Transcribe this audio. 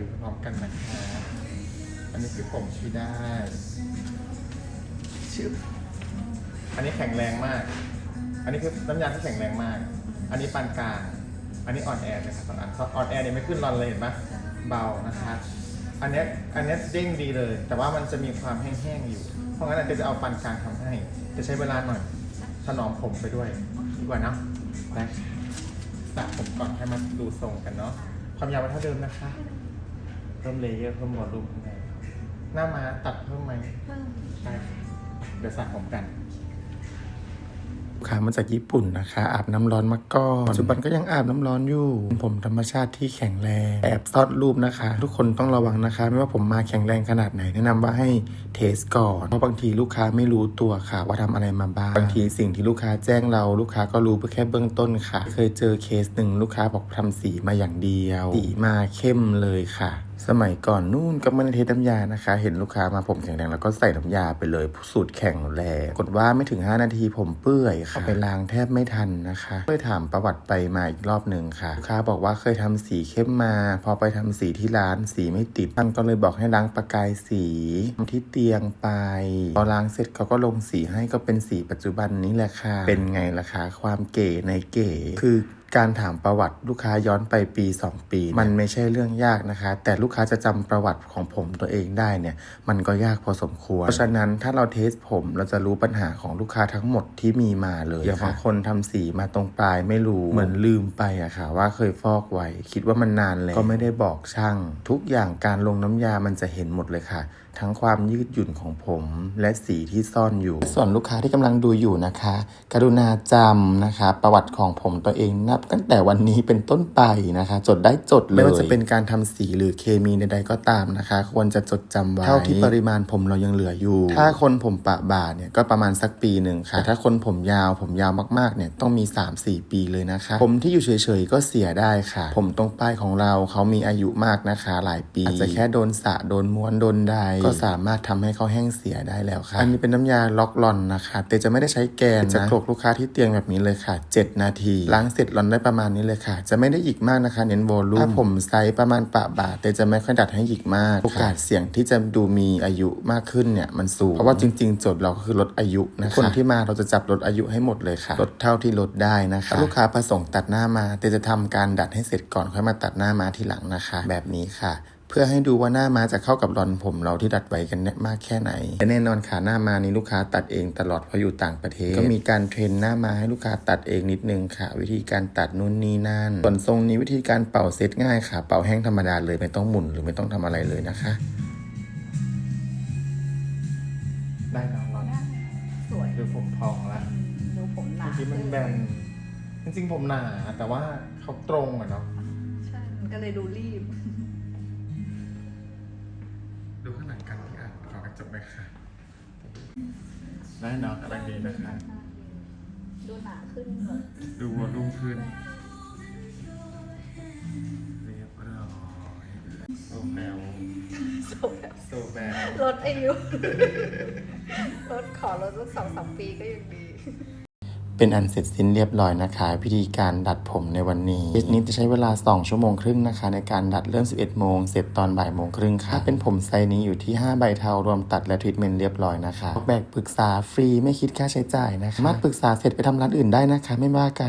ดูพร้อมกันนะคะอันนี้คือผมที่ได้ชื่ออันนี้แข็งแรงมาก อันนี้คือน้ำยาที่แข็งแรงมาก อันนี้ปานกลาง อันนี้อ่อนแอนะครับสองอันอ่อนแอเนี่ยไม่ขึ้นรอนเลยเห็นปะเบานะคะ อันนี้อันนี้เด้งดีเลย แต่ว่ามันจะมีความแห้งๆอยู่ เพราะงั้นอาจจะเอาปานกลางทำให้ จะใช้เวลาหน่อยถนอมผมไปด้วยดีกว่านะไปตัดผมก่อนให้มันดูทรงกันเนาะความยาวมันเท่าเดิมนะคะ เพิ่มเลเยอร์เพิ่มวอลลุ่มข้างในหน้ามาตัดเพิ่มไหมเพิ่มใช่เดี๋ยวสระผมกัน ลูกค้ามาจากญี่ปุ่นนะคะ อาบน้ำร้อนมาก่อนปัจจุบันก็ยังอาบน้ำร้อนอยู่ ผมธรรมชาติที่แข็งแรงแอบซอดรูปนะคะ ทุกคนต้องระวังนะคะ ไม่ว่าผมมาแข็งแรงขนาดไหนแนะนำว่าให้เทสก่อน เพราะบางทีลูกค้าไม่รู้ตัวค่ะ ว่าทำอะไรมาบ้าง บางทีสิ่งที่ลูกค้าแจ้งเราลูกค้าก็รู้แค่เบื้องต้นค่ะ เคยเจอเคสหนึ่งลูกค้าบอกทำสีมาอย่างเดียว สีมาเข้มเลยค่ะ สมัยก่อนนู่นก็ไม่ได้เทน้ำยานะคะ เห็นลูกค้ามาผมแข็งแรงแล้วก็ใส่น้ำยาไปเลยสูตรแข็งแรงกดว่าไม่ถึง 5 นาทีผมเปื่อยค่ะเอาไปล้างแทบไม่ทันนะคะเคยถามประวัติไปมาอีกรอบหนึ่งค่ะลูกค้าบอกว่าเคยทำสีเข้มมา พอไปทำสีที่ร้านสีไม่ติดท่านก็เลยบอกให้ล้างประกายสีที่เตียงไปพอล้างเสร็จเขาก็ลงสีให้ก็เป็นสีปัจจุบันนี้แหละค่ะเป็นไงล่ะคะความเก๋ในเก๋คือ การถามประวัติลูกค้าย้อนไปปี 2 ปี มันไม่ใช่เรื่องยากนะคะ แต่ลูกค้าจะจำประวัติของผมตัวเองได้เนี่ย มันก็ยากพอสมควร เพราะฉะนั้นถ้าเราเทสผมเราจะรู้ปัญหาของลูกค้าทั้งหมดที่มีมาเลยอย่างบางคนทำสีมาตรงปลายไม่รู้เหมือนลืมไปอะค่ะ ว่าเคยฟอกไว้ คิดว่ามันนานแล้วก็ไม่ได้บอกช่าง ทุกอย่างการลงน้ำยามันจะเห็นหมดเลยค่ะทั้งความยืดหยุ่นของผมและสีที่ซ่อนอยู่ ส่วนลูกค้าที่กำลังดูอยู่นะคะ กรุณาจำนะคะ ประวัติของผมตัวเองนับ ตั้งแต่วันนี้เป็นต้นไปนะคะ จดได้จดเลยไม่ว่าจะเป็นการทำสีหรือเคมีใดๆก็ตามนะคะ ควรจะจดจำไว้ เท่าที่ปริมาณผมเรายังเหลืออยู่ ถ้าคนผมปะบ่าเนี่ยก็ประมาณสักปีหนึ่งค่ะแต่ถ้าคนผมยาวผมยาวมากๆเนี่ยต้องมี 3-4 ปีเลยนะคะ ผมที่อยู่เฉยๆก็เสียได้ค่ะ ผมตรงป้ายของเราเขามีอายุมากนะคะ หลายปีอาจจะแค่โดนสระโดนม้วนโดนใดก็สามารถทำให้เขาแห้งเสียได้แล้วค่ะ อันนี้เป็นน้ำยาล็อกลอนนะคะแต่จะไม่ได้ใช้แกนนะจะโขลกลูกค้าที่เตียงแบบนี้เลยค่ะ 7 นาที ล้างเสร็จลอนได้ประมาณนี้เลยค่ะ จะไม่ได้หยิกมากนะคะ เน้นโวลูมถ้าผมไซส์ประมาณปะบาทแต่จะไม่ค่อยดัดให้หยิกมากโอกาสเสี่ยงที่จะดูมีอายุมากขึ้นเนี่ยมันสูงเพราะว่าจริง ๆ โจทย์เราก็คือลดอายุนะคะคนที่มาเราจะจับลดอายุให้หมดเลยค่ะลดเท่าที่ลดได้นะคะลูกค้าประสงค์ตัดหน้ามาแต่จะทำการดัดให้เสร็จก่อนค่อยมาตัดหน้ามาทีหลังนะคะ แบบนี้ค่ะ เพื่อให้ดูว่าหน้าม้าจะเข้ากับรอนผมเราที่ดัดไว้กันเนี่ยมากแค่ไหนและแน่นอนค่ะหน้าม้านี้ลูกค้าตัดเองตลอดเพราะอยู่ต่างประเทศ ก็มีการเทรนหน้าม้าให้ลูกค้าตัดเองนิดนึงค่ะ วิธีการตัดนู่นนี่นั่นส่วนทรงนี้วิธีการเป่าเซตง่ายค่ะ เป่าแห้งธรรมดาเลยไม่ต้องหมุนหรือไม่ต้องทำอะไรเลยนะคะ ได้น้องรอนสวยดูผมพองละดูผมหนาเมื่อกี้มันแบนจริงๆผมหนาแต่ว่าเขาตรงอะเนาะใช่มันก็เลยดูรีบ ขอกระจกไหมค่ะได้เนาะกำลังดีนะคะ ดูหนาขึ้นแบบดูวอลลุ่มขึ้น เรียบร้อยโซแบลสวยแบบโซแบลลดอายุลดขอลดสักสองสามปีก็ยังดี เป็นอันเสร็จสิ้นเรียบร้อยนะคะวิธีการดัดผมในวันนี้เคสนี้จะใช้เวลา 2 ชั่วโมงครึ่งนะคะ ในการดัดเริ่ม 11 โมง เสร็จตอนบ่ายโมงครึ่งค่ะถ้าเป็นผมไซส์นี้อยู่ที่ 5 ใบเทารวมตัดและทรีทเมนต์เรียบร้อยนะคะออกแบบปรึกษาฟรีไม่คิดค่าใช้จ่ายนะคะสามารถปรึกษาเสร็จไปทำร้านอื่นได้นะคะ ไม่ว่ากัน